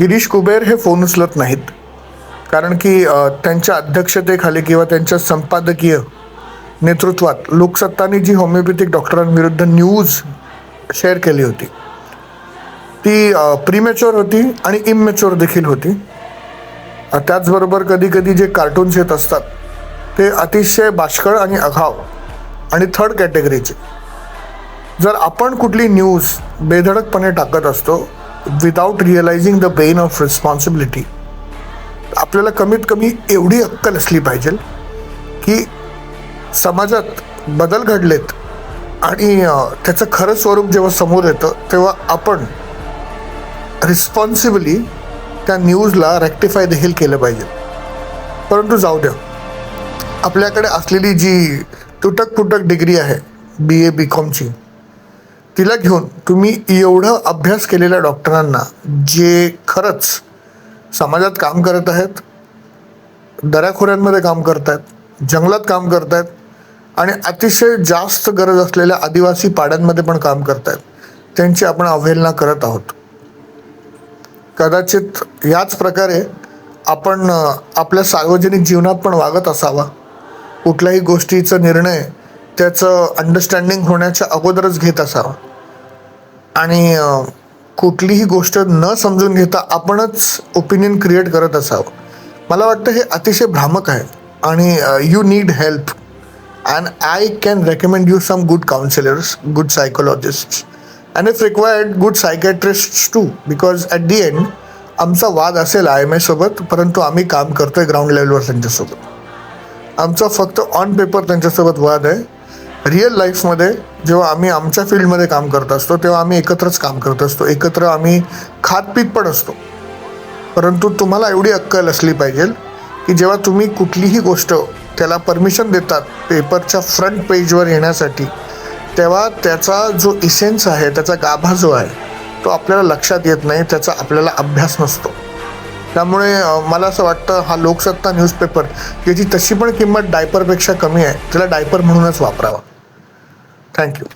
गिरीश कुबेर हे फोन उचलत नाहीत. कारण की त्यांच्या अध्यक्षतेखाली किंवा त्यांच्या संपादकीय नेतृत्वात लोकसत्ताने जी होमिओपॅथिक डॉक्टरांविरुद्ध न्यूज शेअर केली होती. ती प्रीमॅच्युअर होती आणि इमॅच्युअर देखील होती. त्याचबरोबर कधी कधी जे कार्टून्स येत असतात ते अतिशय बाष्कळ आणि अघाव आणि थर्ड कॅटेगरीचे जर आपण कुठली न्यूज बेधडकपणे टाकत असतो without realising the pain of responsibility आपल्याला कमीत कमी एवढी अक्कल असली पाहिजे की समाजात बदल घडलेत आणि त्याचं खरं स्वरूप जेव्हा समोर येतं तेव्हा आपण रिस्पॉन्सिबली त्या न्यूजला रेक्टिफाय देखील केलं पाहिजे. परंतु जाऊ द्या. आपल्याकडे असलेली जी तुटक फुटक डिग्री आहे बी ए बी कॉमची तिला घेऊन तुम्ही एवढं अभ्यास केलेल्या डॉक्टरांना जे खरंच समाजात काम करत आहेत दऱ्याखोऱ्यांमध्ये काम करत आहेत जंगलात काम करत आहेत आणि अतिशय जास्त गरज असलेल्या आदिवासी पाड्यांमध्ये पण काम करत आहेत त्यांची आपण अवहेलना करत आहोत. कदाचित याच प्रकारे आपण आपल्या सार्वजनिक जीवनात पण वागत असावा. कुठल्याही गोष्टीचा निर्णय त्याचं अंडरस्टँडिंग होण्याच्या अगोदरच घेत असावा. आणि कुठलीही गोष्ट न समजून घेता आपणच ओपिनियन क्रिएट करत असावं. मला वाटतं हे अतिशय भ्रामक आहे आणि you need help and I can recommend you some good counsellors good psychologist and if required good psychiatrist too because at the end आमचा वाद असेल आय एम एसोबत परंतु आम्ही काम करतोय ग्राउंड लेवलवर त्यांच्यासोबत. आमचा फक्त ऑन पेपर त्यांच्यासोबत वाद आहे. रिअल लाईफमध्ये जेव्हा आम्ही आमच्या फील्डमध्ये काम करत असतो तेव्हा आम्ही एकत्रच काम करत असतो. एकत्र आम्ही खातपीत पण असतो. परंतु तुम्हाला एवढी अक्कल असली पाहिजे की जेव्हा तुम्ही कुठलीही गोष्ट त्याला परमिशन देतात पेपरच्या फ्रंट पेजवर येण्यासाठी तेव्हा त्याचा जो इसेन्स आहे त्याचा गाभा जो आहे तो आपल्याला लक्षात येत नाही त्याचा आपल्याला अभ्यास नसतो. त्यामुळे मला असं वाटतं हा लोकसत्ता न्यूजपेपर याची तशी पण किंमत डायपरपेक्षा कमी आहे. त्याला डायपर म्हणूनच वापरावा. थँक्यू